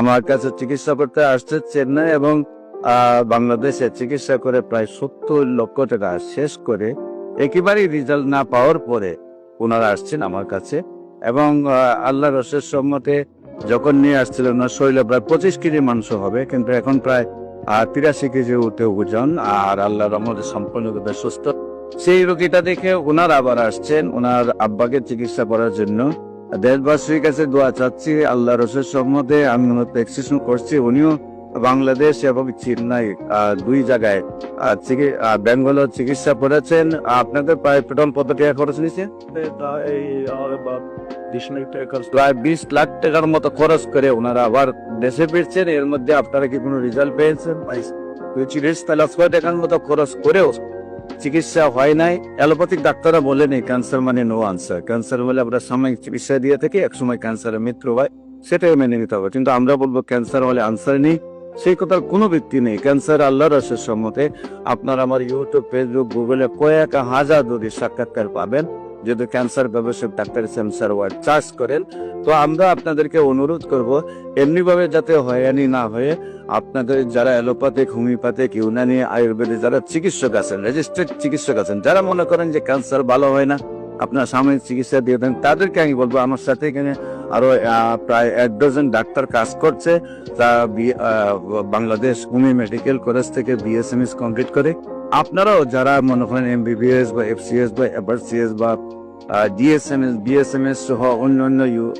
আমার কাছে চিকিৎসা করতে আসছে চেন্নাই এবং বাংলাদেশে চিকিৎসা করে প্রায় সত্তর লক্ষ টাকা শেষ করে একেবারেই রেজাল্ট না পাওয়ার পরে ওনারা আসছেন আমার কাছে এবং আল্লাহ রসের সম্মতে যখন নিয়ে আসছিলেন ওনার শরীরে প্রায় পঁচিশ কেজি মাংস হবে, কিন্তু এখন প্রায় তিরাশি কেজি উঠে ওজন আর আল্লাহ রহমতে সম্পূর্ণরূপে সুস্থ। সেই রোগীটা দেখে ওনার আবার আসছেন, ওনার আব্বাকে চিকিৎসা করার জন্য। দেশবাসীর কাছে দোয়া চাচ্ছি আল্লাহ রসের সম্মতে আমি এক্সিশন করছি উনিও বাংলাদেশ এবং চেন্নাই দুই জায়গায় চিকি- চিকিৎসা করেছেন। আপনাদের প্রায় প্রথম কত টাকা খরচ নিয়েছে? প্রায় বিশ লাখ টাকার মতো খরচ করে ওনারা আবার দেশে ফিরছেন। এর মধ্যে আপনারা কি কোনো রেজাল্ট পেয়েছেন? তিরিশ লাখ টাকার মতো খরচ করেও চিকিৎসা হয় নাই। অ্যালোপ্যাথিক ডাক্তাররা বলেনি ক্যান্সার মানে নো আনসার ক্যান্সার বলে আমরা সাময়িক চিকিৎসা দিয়ে থাকি, একসময় ক্যান্সারের মৃত্যু হয়। সেটাই মেনে নিতে হবে। কিন্তু আমরা বলব ক্যান্সার হলে আনসার নেই। সেই কথার কোনো ভিত্তি নেই। ক্যান্সার আল্লাহর রসের সম্মতে আপনার আমার ইউটিউব ফেসবুক গুগলে কয়েক হাজার যদি সাক্ষাৎকার পাবেন যদি ক্যান্সার গবেষক ডাক্তার স্যামসার ওয়ার্ড চার্জ করেন, তো আমরা আপনাদেরকে অনুরোধ করব, এমনিভাবে যাতে হয়রানি না হয়ে আপনাদের যারা অ্যালোপ্যাথিক, হোমিওপ্যাথিক, ইউনানি, আয়ুর্বেদিক যারা চিকিৎসক আছেন রেজিস্টার্ড চিকিৎসক আছেন, যারা মনে করেন যে ক্যান্সার ভালো হয় না, আপনার সাময়িক চিকিৎসা দিয়ে দেন, তাদেরকে আমি বলব, আমার সাথে এখানে আরও প্রায় এক ডজন ডাক্তার কাজ করছে, তা বাংলাদেশ হোমি মেডিকেল কলেজ থেকে B S M S complete করে। আপনারাও যারা মনে করেন এম এমবিবিএস বা এফ এফসিএস বা এফআরসিএস বা D S M S B S M S সহ অন্য অন্যান্য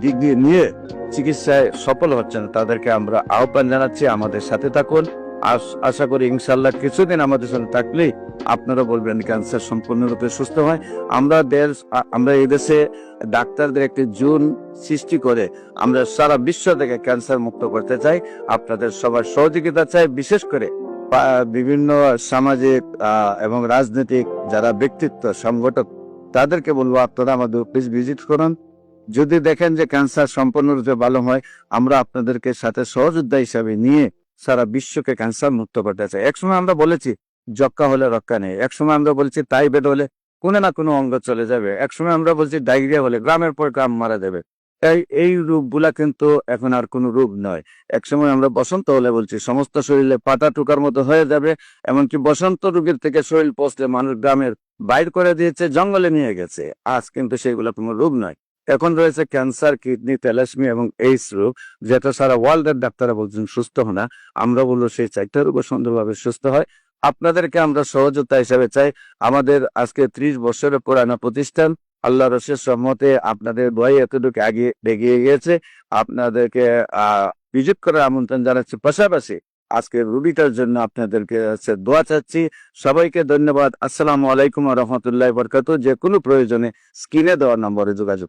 ডিগ্রি নিয়ে চিকিৎসায় সফল হচ্ছেন, তাদেরকে আমরা আহ্বান জানাচ্ছি। আমাদের সাথে থাকুন। আশ- করি ইনশাল্লাহ কিছুদিন আমাদের সাথে থাকলেই আপনারা বলবেন ক্যান্সার সম্পূর্ণরূপে সুস্থ হয়। আমরা দেশ আমরা এই দেশে ডাক্তারদের একটি জুন সৃষ্টি করে আমরা সারা বিশ্ব থেকে ক্যান্সার মুক্ত করতে চাই। আপনাদের সবার সহযোগিতা চাই। বিশেষ করে বিভিন্ন সামাজিক এবং রাজনৈতিক যারা ব্যক্তিত্ব, সংগঠক, তাদেরকে বলব আপনারা আমাদের অফিস ভিজিট করুন। যদি দেখেন যে ক্যান্সার সম্পূর্ণরূপে ভালো হয়, আমরা আপনাদেরকে সাথে সহযোদ্ধা হিসাবে নিয়ে সারা বিশ্বকে ক্যান্সার মুক্ত করতে চাই। একসময় আমরা বলেছি যক্কা হলে রক্ষা নেই। একসময় আমরা বলছি টাইফয়েড হলে কোনো না কোনো অঙ্গ চলে যাবে। একসময় আমরা বলছি, ডায়রিয়া হলে, গ্রামের পর গ্রাম মারা যাবে। এই এই রোগগুলা কিন্তু এখন আর কোনো রোগ নয়। একসময় আমরা বসন্ত হলে বলছি, সমস্ত শরীরে পাতা টুকার মতো হয়ে যাবে, এমনকি বসন্ত রোগের থেকে শরীর পচলে মানুষ গ্রামের বাইর করে দিয়েছে, জঙ্গলে নিয়ে গেছে। আজ কিন্তু সেগুলো কোনো রোগ নয়। এখন রয়েছে ক্যান্সার, কিডনি তেলাসমি এবং এইস রোগ, যেটা সারা ওয়ার্ল্ডের ডাক্তাররা বলছেন, সুস্থ হনা আমরা বলব, সেই চারটা রোগও সুন্দরভাবে সুস্থ হয়। আপনাদেরকে আমরা সহযোগিতা হিসাবে চাই। আমাদের আজকে ত্রিশ বছরের পুরানো প্রতিষ্ঠান আল্লাহ রসের সম্মতে আপনাদের বই এতটুকু আগে এগিয়ে গিয়েছে। আপনাদেরকে আহ ভিজিট করার আমন্ত্রণ জানাচ্ছি। পাশাপাশি আজকে রুবিটার জন্য আপনাদেরকে হচ্ছে দোয়া চাচ্ছি। সবাইকে ধন্যবাদ। আসসালাম আলাইকুম রহমতুল্লাহ বরকাত যে কোনো প্রয়োজনে স্ক্রিনে দেওয়ার নম্বরে যোগাযোগ